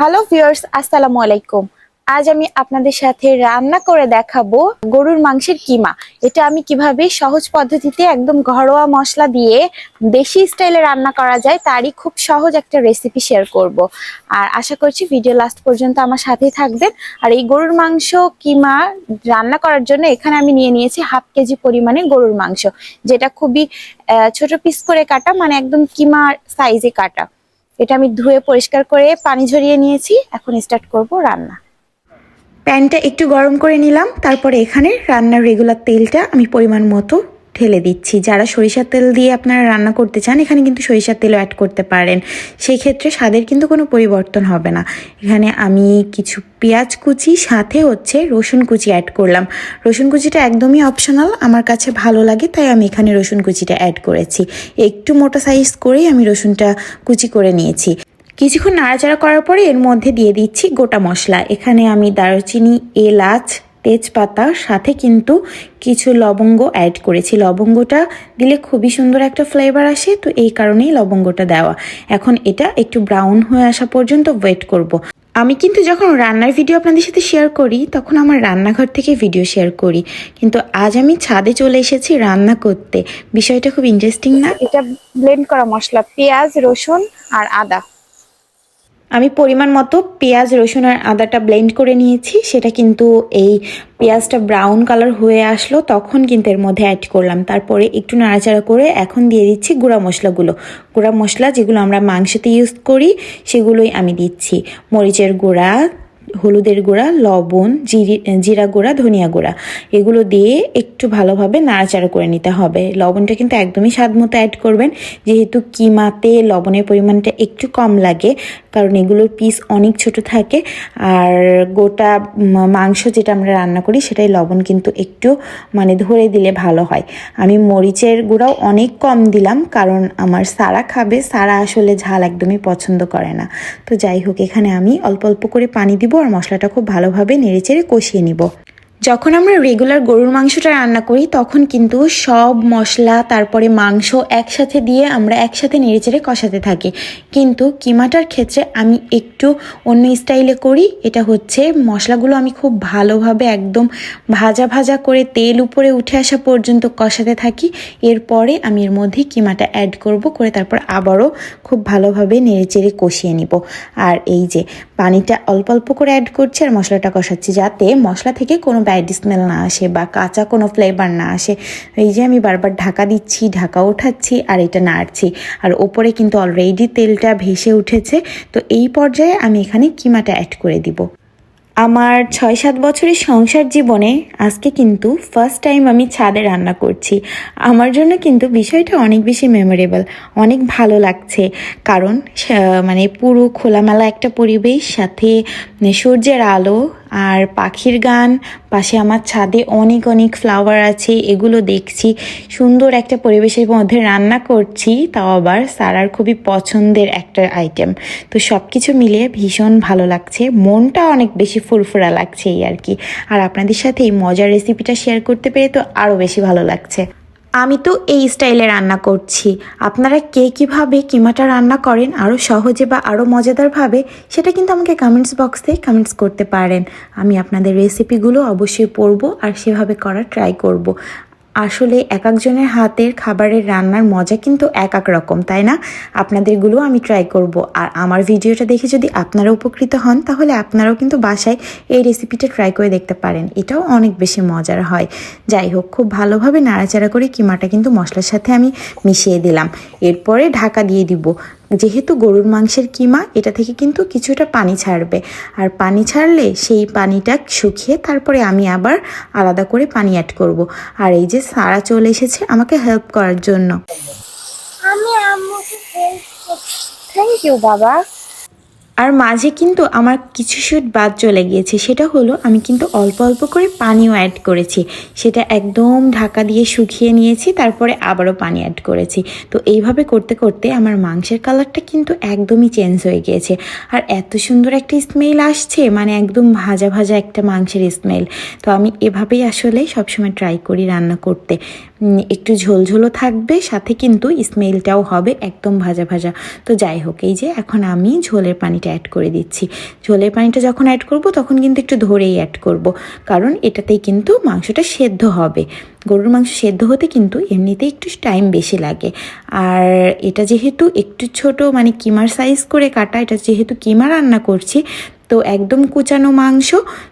Hello viewers আসসালামু আলাইকুম। আজ আমি আপনাদের সাথে রান্না করে দেখাবো গরুর মাংসের কিমা। এটা আমি কীভাবে সহজ পদ্ধতিতে একদম ঘরোয়া মশলা দিয়ে দেশি স্টাইলে রান্না করা যায়, তারই খুব সহজ একটা রেসিপি শেয়ার করব। আর আশা করছি ভিডিও লাস্ট পর্যন্ত আমার সাথেই থাকবেন। আর এই গরুর মাংস, কিমা রান্না করার জন্য এখানে আমি নিয়ে নিয়েছি হাফ কেজি পরিমাণে গরুর মাংস, যেটা খুবই ছোট পিস করে কাটা মানে একদম কিমা সাইজে কাটা। এটা আমি ধুয়ে পরিষ্কার করে পানি ঝরিয়ে নিয়েছি। এখন স্টার্ট করব রান্না। প্যানটা একটু গরম করে নিলাম, তারপরে এখানে রান্নার রেগুলার তেলটা আমি পরিমাণ মতো ঢেলে দিচ্ছি। যারা সরিষার তেল দিয়ে আপনারা রান্না করতে চান, এখানে কিন্তু সরিষার তেলও অ্যাড করতে পারেন। সেই ক্ষেত্রে স্বাদের কিন্তু কোনো পরিবর্তন হবে না। এখানে আমি কিছু পেঁয়াজ কুচি, সাথে হচ্ছে রসুন কুচি অ্যাড করলাম। রসুন কুচিটা একদমই অপশনাল আমার কাছে ভালো লাগে, তাই আমি এখানে রসুন কুচিটা অ্যাড করেছি। একটু মোটা সাইজ করেই আমি রসুনটা কুচি করে নিয়েছি। কিছুক্ষণ নাড়াচাড়া করার পরে এর মধ্যে দিয়ে দিচ্ছি গোটা মশলা। এখানে আমি দারুচিনি, এলাচ তেজপাতা, সাথে কিন্তু কিছু লবঙ্গ অ্যাড করেছি। লবঙ্গটা দিলে খুবই সুন্দর একটা ফ্লেভার আসে, তো এই কারণেই লবঙ্গটা দেওয়া। এখন এটা একটু ব্রাউন হয়ে আসা পর্যন্ত ওয়েট করব। আমি কিন্তু যখন রান্নার ভিডিও আপনাদের সাথে শেয়ার করি, তখন আমার রান্নাঘর থেকে ভিডিও শেয়ার করি। কিন্তু আজ আমি ছাদে চলে এসেছি রান্না করতে। বিষয়টা খুব ইন্টারেস্টিং না? এটা ব্লেন্ড করা মশলা, পেঁয়াজ, রসুন আর আদা। আমি পরিমাণ মতো পেঁয়াজ, রসুন আর আদাটা ব্লেন্ড করে নিয়েছি। সেটা কিন্তু এই পেঁয়াজটা ব্রাউন কালার হয়ে আসলো, তখন কিন্তু এর মধ্যে অ্যাড করলাম। তারপরে একটু নাড়াচাড়া করে এখন দিয়ে দিচ্ছি গুঁড়া মশলাগুলো। গুঁড়া মশলা যেগুলো আমরা মাংসতে ইউজ করি, সেগুলোই আমি দিচ্ছি। মরিচের গুঁড়া হলুদের গুঁড়া, লবণ, জিরি, জিরা গুঁড়া, ধনিয়া গুঁড়া। এগুলো দিয়ে একটু ভালোভাবে নাড়াচাড়া করে নিতে হবে। লবণটা কিন্তু একদমই স্বাদ মতো অ্যাড করবেন। যেহেতু কিমাতে লবণের পরিমাণটা একটু কম লাগে, কারণ এগুলোর পিস অনেক ছোট থাকে, আর গোটা মাংস যেটা আমরা রান্না করি, সেটাই লবণ কিন্তু একটু মানে ধরে দিলে ভালো হয়। আমি মরিচের গুঁড়াও অনেক কম দিলাম, কারণ আমার সারা খাবে, সারা আসলে ঝাল একদমই পছন্দ করে না। তো যাই হোক, এখানে আমি অল্প অল্প করে পানি দিব আর মশলাটা খুব ভালোভাবে নেড়েচেড়ে কষিয়ে নিব। যখন আমরা রেগুলার গরুর মাংসটা রান্না করি, তখন কিন্তু সব মশলা, তারপরে মাংস একসাথে দিয়ে আমরা একসাথে নেড়েচেড়ে কষাতে থাকি। কিন্তু কিমাটার ক্ষেত্রে আমি একটু অন্য স্টাইলে করি, এটা হচ্ছে মশলাগুলো আমি খুব ভালোভাবে একদম ভাজা ভাজা করে তেল উপরে উঠে আসা পর্যন্ত কষাতে থাকি। এরপরে আমি এর মধ্যে কিমাটা অ্যাড করব, করে তারপর আবারও খুব ভালোভাবে নেড়েচেড়ে কষিয়ে নিব। আর এই যে পানিটা অল্প অল্প করে অ্যাড করছি আর মশলাটা কষাচ্ছি, যাতে মশলা থেকে কোনো ব্যাড স্মেল না আসে বা কাঁচা কোনো ফ্লেভার না আসে। এই যে আমি বারবার ঢাকা দিচ্ছি, ঢাকা ওঠাচ্ছি আর এটা নাড়ছি। আর ওপরে কিন্তু অলরেডি তেলটা ভেসে উঠেছে। তো এই পর্যায়ে আমি এখানে কিমাটা অ্যাড করে দিব। আমার ছয় সাত বছরের সংসার জীবনে আজকে কিন্তু ফার্স্ট টাইম আমি ছাদে রান্না করছি। আমার জন্য কিন্তু বিষয়টা অনেক বেশি মেমোরেবল অনেক ভালো লাগছে। কারণ মানে পুরো খোলামেলা একটা পরিবেশ, সাথে সূর্যের আলো আর পাখির গান, পাশে আমার ছাদে অনেক অনেক ফ্লাওয়ার আছে, এগুলো দেখছি। সুন্দর একটা পরিবেশের মধ্যে রান্না করছি, তাও আবার সারার খুবই পছন্দের একটা আইটেম তো সব কিছু মিলিয়ে ভীষণ ভালো লাগছে। মনটা অনেক বেশি ফুরফুরা লাগছে এই আর কি। আর আপনাদের সাথে এই মজার রেসিপিটা শেয়ার করতে পেরে তো আরও বেশি ভালো লাগছে। আমি তো এই স্টাইলে রান্না করছি আপনারা কে কীভাবে কিমাটা রান্না করেন আরও সহজে বা আরও মজাদারভাবে, সেটা কিন্তু আমাকে কমেন্টস বক্সে কমেন্টস করতে পারেন আমি আপনাদের রেসিপিগুলো অবশ্যই পড়ব আর সেভাবে করার ট্রাই করব। আসলে এক একজনের হাতের খাবারের রান্নার মজা কিন্তু এক এক রকম, তাই না? আপনাদেরগুলো আমি ট্রাই করব। আর আমার ভিডিওটা দেখে যদি আপনারা উপকৃত হন, তাহলে আপনারাও কিন্তু বাসায় এই রেসিপিটা ট্রাই করে দেখতে পারেন। এটাও অনেক বেশি মজার হয়। যাই হোক, খুব ভালোভাবে নাড়াচাড়া করে কিমাটা কিন্তু মশলার সাথে আমি মিশিয়ে দিলাম। এরপরে ঢাকা দিয়ে দিব। যেহেতু গরুর মাংসের কিমা, এটা থেকে কিন্তু কিছুটা পানি ছাড়বে। আর পানি ছাড়লে সেই পানিটা শুকিয়ে তারপরে আমি আবার আলাদা করে পানি অ্যাড করব। আর এই যে সারা চলে এসেছে আমাকে হেল্প করার জন্য। আমি আম্মুকে থ্যাংক ইউ বাবা। আর মাঝে কিন্তু আমার কিছু শুট বাদ চলে গিয়েছে। সেটা হলো, আমি কিন্তু অল্প অল্প করে পানিও অ্যাড করেছি। সেটা একদম ঢাকা দিয়ে শুকিয়ে নিয়েছি, তারপরে আবারও পানি অ্যাড করেছি। তো এইভাবে করতে করতে আমার মাংসের কালারটা কিন্তু একদমই চেঞ্জ হয়ে গিয়েছে। আর এত সুন্দর একটা স্মেল আসছে মানে একদম ভাজা ভাজা একটা মাংসের স্মেল তো আমি এভাবেই আসলে সবসময় ট্রাই করি রান্না করতে। একটু ঝোলঝোলও থাকবে, সাথে কিন্তু স্মেলটাও হবে একদম ভাজা ভাজা। তো যাই হোক, এই যে এখন আমি ঝোলের পানিটা পানিটা অ্যাড করে দিচ্ছি। ঝোলের পানিটা যখন অ্যাড করব, তখন কিন্তু একটু ধরেই অ্যাড করব। কারণ এটাতেই কিন্তু মাংসটা সেদ্ধ হবে। গরুর মাংস সেদ্ধ হতে কিন্তু এমনিতেই একটু টাইম বেশি লাগে। আর এটা যেহেতু একটু ছোট মানে কিমার সাইজ করে কাটা, এটা যেহেতু কিমা রান্না করছি, তো একদম কুচানো মাংস,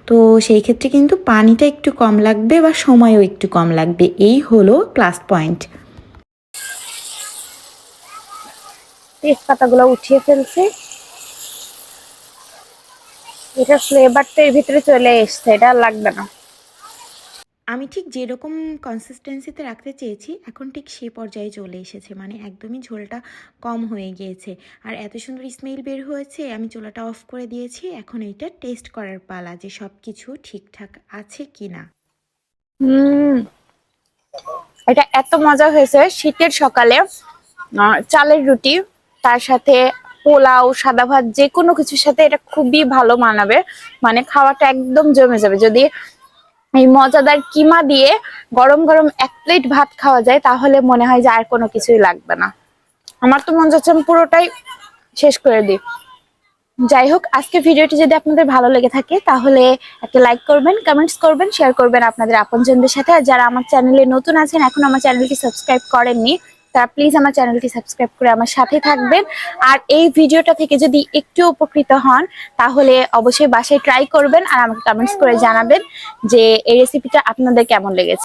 তো সেই ক্ষেত্রে কিন্তু পানিটা একটু কম লাগবে বা সময়ও একটু কম লাগবে। এই হলো প্লাস পয়েন্ট তেজপাতাগুলো উঠিয়ে ফেলছি। এটা ফ্লেভারটা এর ভিতরে চলে এসছে এটা আর লাগবে না। আমি ঠিক যেরকম কনসিস্টেন্সিতে রাখতে চেয়েছি এখন ঠিক সে পর্যায়ে চলে এসেছে মানে একদমই ঝোলটা কম হয়ে গিয়েছে। আর এত সুন্দর স্মেল বের হয়েছে আমি চুলাটা অফ করে দিয়েছি এখন এইটা টেস্ট করার পালা যে সব কিছু ঠিকঠাক আছে কি না হুম। এটা এত মজা হয়েছে শীতের সকালে চালের রুটি তার সাথে পোলাও, সাদা ভাত যে কোনো কিছুর সাথে এটা খুবই ভালো মানাবে। মানে খাওয়াটা একদম জমে যাবে। যদি এই মজাদার কিমা দিয়ে গরম গরম এক প্লেট ভাত খাওয়া যায়, তাহলে মনে হয় যে আর কোনো কিছুই লাগবে না। আমার তো মন আমি পুরোটাই শেষ করে দিই। যাই হোক আজকে ভিডিওটি যদি আপনাদের ভালো লেগে থাকে, তাহলে একটা লাইক করবেন কমেন্টস করবেন শেয়ার করবেন আপনাদের আপনজনদের সাথে। আর যারা আমার চ্যানেলে নতুন আছেন, এখন আমার চ্যানেলটি সাবস্ক্রাইব করেননি তারা প্লিজ আমার চ্যানেলটি সাবস্ক্রাইব করে আমার সাথে থাকবেন। আর এই ভিডিওটা থেকে যদি একটু উপকৃত হন, তাহলে অবশ্যই বাসায় ট্রাই করবেন আর আমাকে কমেন্টস করে জানাবেন যে এই রেসিপিটা আপনাদের কেমন লেগেছে।